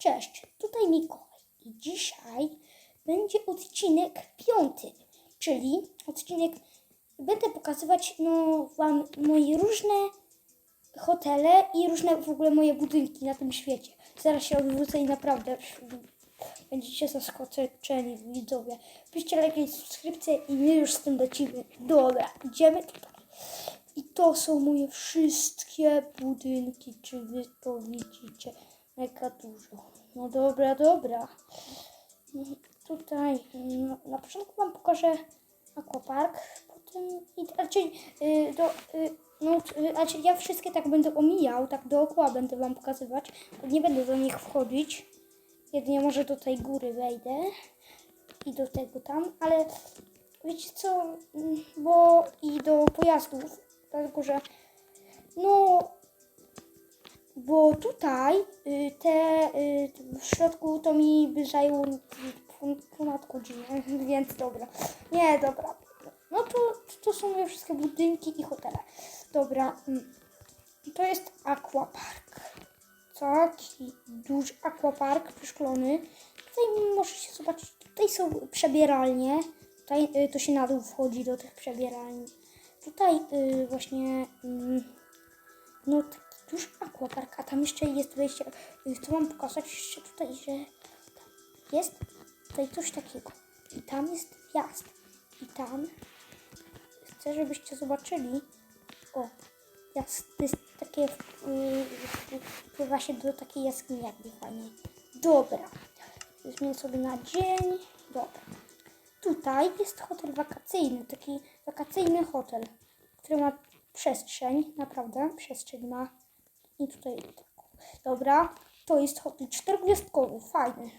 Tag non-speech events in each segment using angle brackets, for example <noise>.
Cześć, tutaj Mikołaj i dzisiaj będzie odcinek piąty, czyli odcinek będę pokazywać no, Wam moje różne hotele i różne w ogóle moje budynki na tym świecie. Zaraz się odwrócę i naprawdę będziecie zaskoczeni widzowie. Piszcie lajki i subskrypcje i my już z tym lecimy. Dobra, idziemy tutaj. I to są moje wszystkie budynki, czy wy to widzicie? Mega dużo. No dobra, dobra. Tutaj no, na początku Wam pokażę aquapark, potem i raczej y, do, y, no, y, ja wszystkie tak będę omijał, tak dookoła będę Wam pokazywać, nie będę do nich wchodzić. Jedynie może do tej góry wejdę i do tego tam, ale wiecie co, Mm, bo i do pojazdów, dlatego że no bo tutaj y, te y, w środku to mi by zajęło pon- ponad godzinę, <laughs> więc dobra. Nie, dobra. No to, to są moje wszystkie budynki i hotele. Dobra. mm, To jest aquapark. Taki duży aquapark wyszklony. Tutaj możecie zobaczyć, tutaj są przebieralnie. Tutaj y, to się na dół wchodzi do tych przebieralni. Tutaj y, właśnie mm, no duży aquapark, a tam jeszcze jest wejście. Chcę wam pokazać jeszcze tutaj, że jest tutaj coś takiego. I tam jest wjazd. I tam chcę, żebyście zobaczyli. O, jas, to jest takie, yy, wpływa się do takiej jaskini jakby fajnie. Dobra, zmienię sobie na dzień. Dobra. Tutaj jest hotel wakacyjny, taki wakacyjny hotel, który ma przestrzeń, naprawdę, przestrzeń ma. I tutaj taką. Dobra, to jest hotel czterogwiazdkowy, fajny.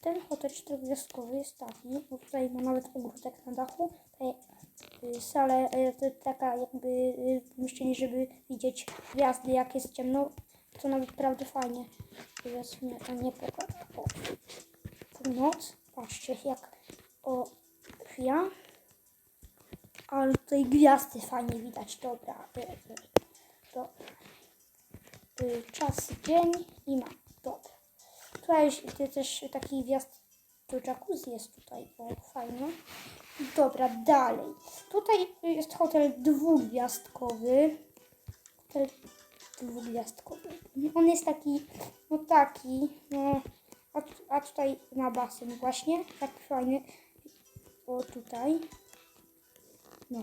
Ten hotel czterogwiazdkowy jest taki, bo tutaj ma nawet ogródek na dachu. Tutaj y, salę, y, taka jakby y, pomieszczenie, żeby widzieć gwiazdy, jak jest ciemno. To naprawdę fajnie. Mnie to nie pokaże. O, północ. Patrzcie, jak o chwila. Ale tutaj gwiazdy fajnie widać. Dobra. y, y, Dobra. Y, Czas, dzień i ma. Dobra. Tutaj też taki wjazd do jacuzzi jest tutaj. O, fajnie. Dobra, dalej. Tutaj jest hotel dwugwiazdkowy. Hotel dwugwiazdkowy. On jest taki, no taki, no, a, a tutaj na basen właśnie, taki fajny. O, tutaj. No,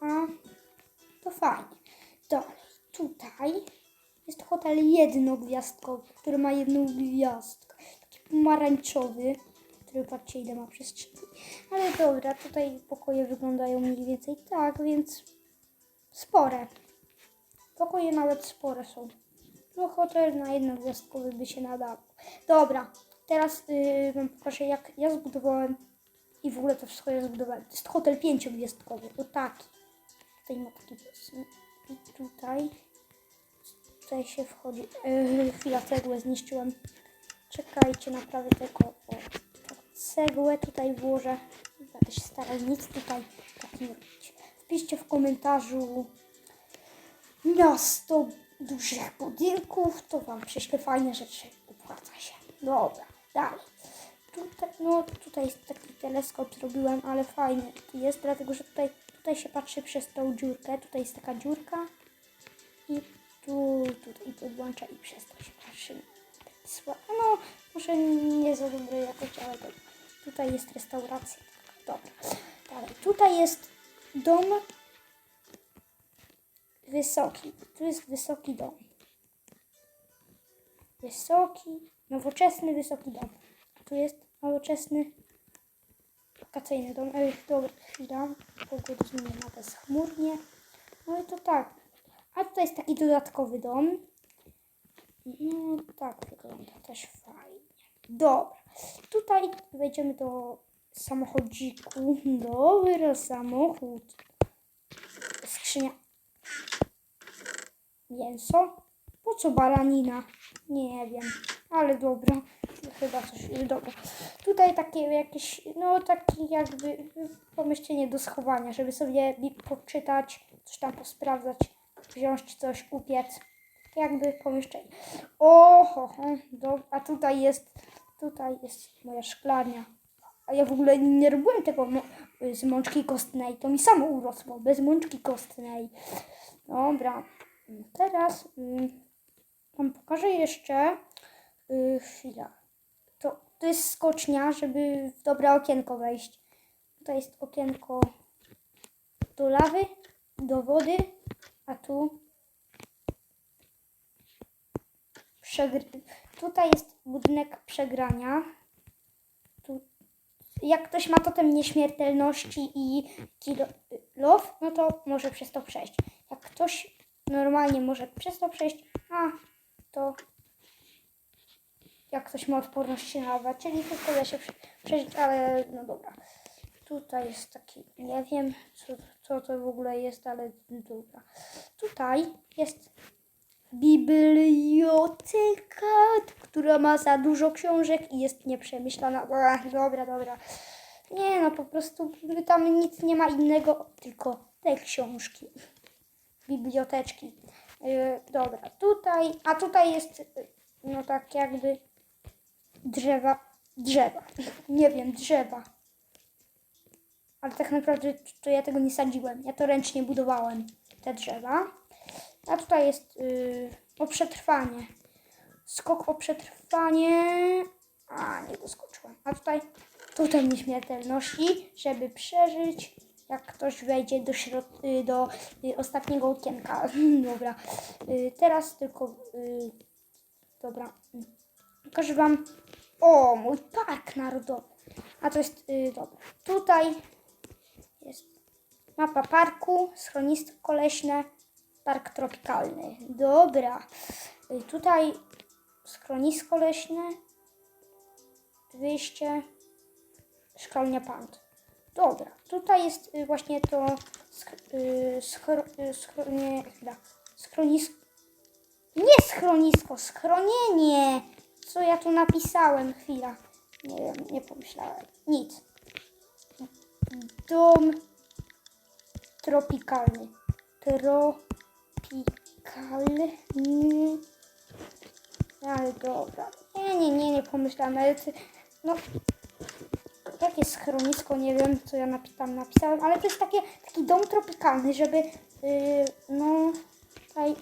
a to fajnie. Dalej, tutaj jest hotel jednogwiazdkowy, który ma jedną gwiazdkę. Taki pomarańczowy, który patrzcie ile ma przestrzeni. Ale dobra, tutaj pokoje wyglądają mniej więcej tak, więc spore. Pokoje nawet spore są. No hotel na jednogwiazdkowy by się nadał. Dobra, teraz yy, wam pokażę jak ja zbudowałem i w ogóle to wszystko ja zbudowałem. To jest hotel pięciogwiazdkowy, o taki. Tutaj ma taki i tutaj tutaj się wchodzi. Yy, chwila, cegłę zniszczyłem. Czekajcie, naprawię tego. O, cegłę tutaj włożę. Będę się starał nic tutaj tak nie robić. Wpiszcie w komentarzu miasto dużych budynków. To wam prześlę fajne rzeczy. Opłaca się. Dobra, dalej. Tutaj, no, tutaj jest taki teleskop zrobiłem, ale fajny jest, dlatego że tutaj, tutaj się patrzy przez tą dziurkę. Tutaj jest taka dziurka i tu, tutaj podłącza i przez to się. Sła- No, może nie za dobre jakość, ale to, tutaj jest restauracja. Dobra, dalej. Tutaj jest dom wysoki. Tu jest wysoki dom. Wysoki, nowoczesny, wysoki dom. Tu jest nowoczesny, wakacyjny dom. Ej, dobra, chwila. Pogoda zmieniona bezchmurnie. No i to tak. A tutaj jest taki dodatkowy dom. No tak wygląda też fajnie. Dobra. Tutaj wejdziemy do samochodziku. Dobra, samochód. Skrzynia. Mięso? Po co baranina? Nie wiem, ale dobra. Chyba coś, dobra. Tutaj takie jakieś, no takie jakby pomieszczenie do schowania, żeby sobie bi- poczytać, coś tam posprawdzać, wziąć coś, upiec. jakby pomieszczenie. O, ho, ho, do, a tutaj jest, tutaj jest moja szklarnia. A ja w ogóle nie robiłem tego no, z mączki kostnej, to mi samo urosło, bez mączki kostnej. Dobra, teraz mm, wam pokażę jeszcze, y, chwila, to, to jest skocznia, żeby w dobre okienko wejść. Tutaj jest okienko do lawy, do wody, a tu przegr- tutaj jest budynek przegrania. Tu, jak ktoś ma totem nieśmiertelności i kill love, no to może przez to przejść. Jak ktoś normalnie może przez to przejść, a to jak ktoś ma odporność na czyli tylko da się prze- przeżyć, ale no dobra. Tutaj jest taki, nie wiem co, co to w ogóle jest, ale dobra. Tutaj jest biblioteka, która ma za dużo książek i jest nieprzemyślana. Ech, dobra, dobra. Nie no, po prostu tam nic nie ma innego, tylko te książki. Biblioteczki. Yy, dobra, tutaj, a tutaj jest, no tak jakby drzewa, drzewa. <laughs> Nie wiem, drzewa. Ale tak naprawdę to ja tego nie sadziłem. Ja to ręcznie budowałem, te drzewa. A tutaj jest yy, o przetrwanie. Skok o przetrwanie. A, nie doskoczyłem. A tutaj tutaj nieśmiertelności, żeby przeżyć. Jak ktoś wejdzie do, środ- y, do y, ostatniego okienka. <laughs> Dobra. Y, teraz tylko. Dobra. Pokażę Wam. O, mój park narodowy. A to jest. Y, dobra. Tutaj jest mapa parku, schronisko leśne, park tropikalny. Dobra. Y, Tutaj schronisko leśne, wyjście, szkolnia pand. Dobra. Tutaj jest y, właśnie to y, schro, schronie, schronisko. Nie schronisko, schronienie. Co ja tu napisałem? Chwila. Nie wiem, nie pomyślałem. Nic. Dom tropikalny. Tropikalny. Ale dobra. Nie, nie, nie, nie pomyślałem. Ale ty, no, jakie schronisko, nie wiem, co ja napi- tam napisałem, ale to jest takie, taki dom tropikalny, żeby, yy, no, tutaj,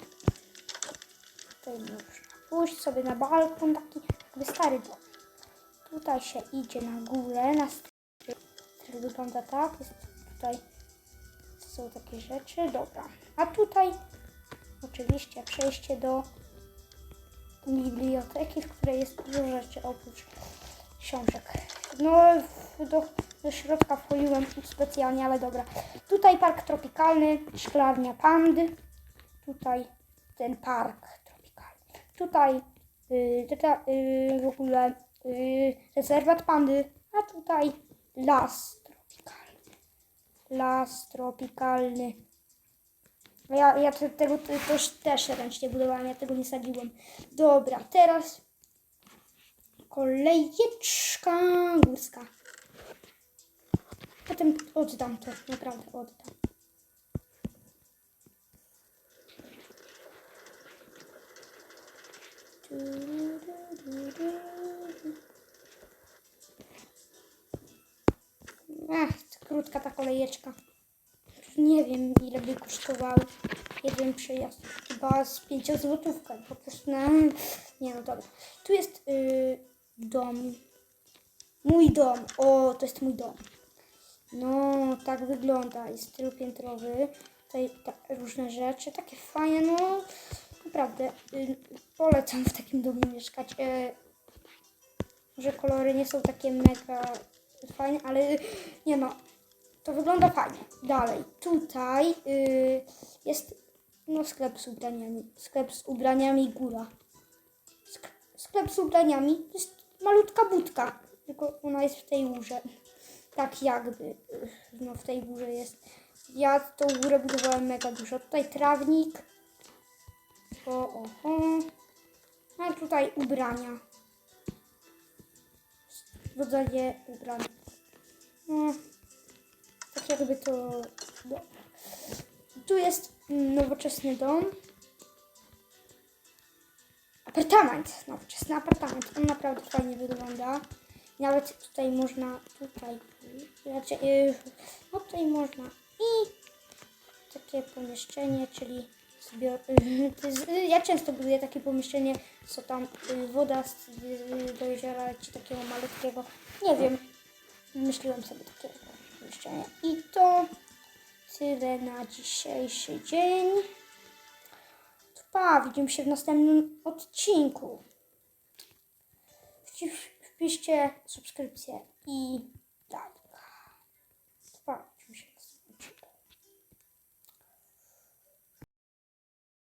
tutaj można pójść sobie na balkon, taki jakby stary dom. Tutaj się idzie na górę, na. Wygląda tak, tutaj są takie rzeczy, dobra. A tutaj oczywiście przejście do biblioteki, w której jest dużo rzeczy oprócz książek. No, do, do środka wchodziłem specjalnie, ale dobra. Tutaj park tropikalny, szklarnia pandy. Tutaj ten park tropikalny. Tutaj y, y, w ogóle y, rezerwat pandy, a tutaj las. Las tropikalny. Ja, ja te, tego te, też, też ręcznie budowałem, ja tego nie sadziłem. Dobra, teraz kolejeczka górska. Potem oddam to, naprawdę oddam. Krótka ta kolejeczka. Nie wiem ile by kosztował jeden przejazd. Chyba z pięciozłotówkę. Po prostu na... Nie no dobra. Tu jest y, dom. Mój dom. O, to jest mój dom. No, tak wygląda. Jest stylopiętrowy. Tutaj ta, różne rzeczy. Takie fajne, no. Naprawdę. Y, polecam w takim domu mieszkać. Y, może kolory nie są takie mega fajne, ale nie no, to wygląda fajnie. Dalej, tutaj y, jest no, sklep z ubraniami. Sklep z ubraniami góra. Sk- sklep z ubraniami to jest malutka budka, tylko ona jest w tej górze. Tak jakby, y, no w tej górze jest. Ja tą górę budowałem mega dużo. Tutaj trawnik. O, oho. A tutaj ubrania. Rodzenie ubrań. No, jakby to... No. Tu jest nowoczesny dom. apartament, nowoczesny apartament. On naprawdę fajnie wygląda. Nawet tutaj można, tutaj, raczej, yy, no tutaj można i takie pomieszczenie, czyli zbior, y, <laughs> ja często buduję takie pomieszczenie, co tam y, woda y, do jeziora leci takiego malutkiego, nie wiem, wymyśliłem sobie takie i to tyle na dzisiejszy dzień. Pa, widzimy się w następnym odcinku. Wpiszcie subskrypcję i.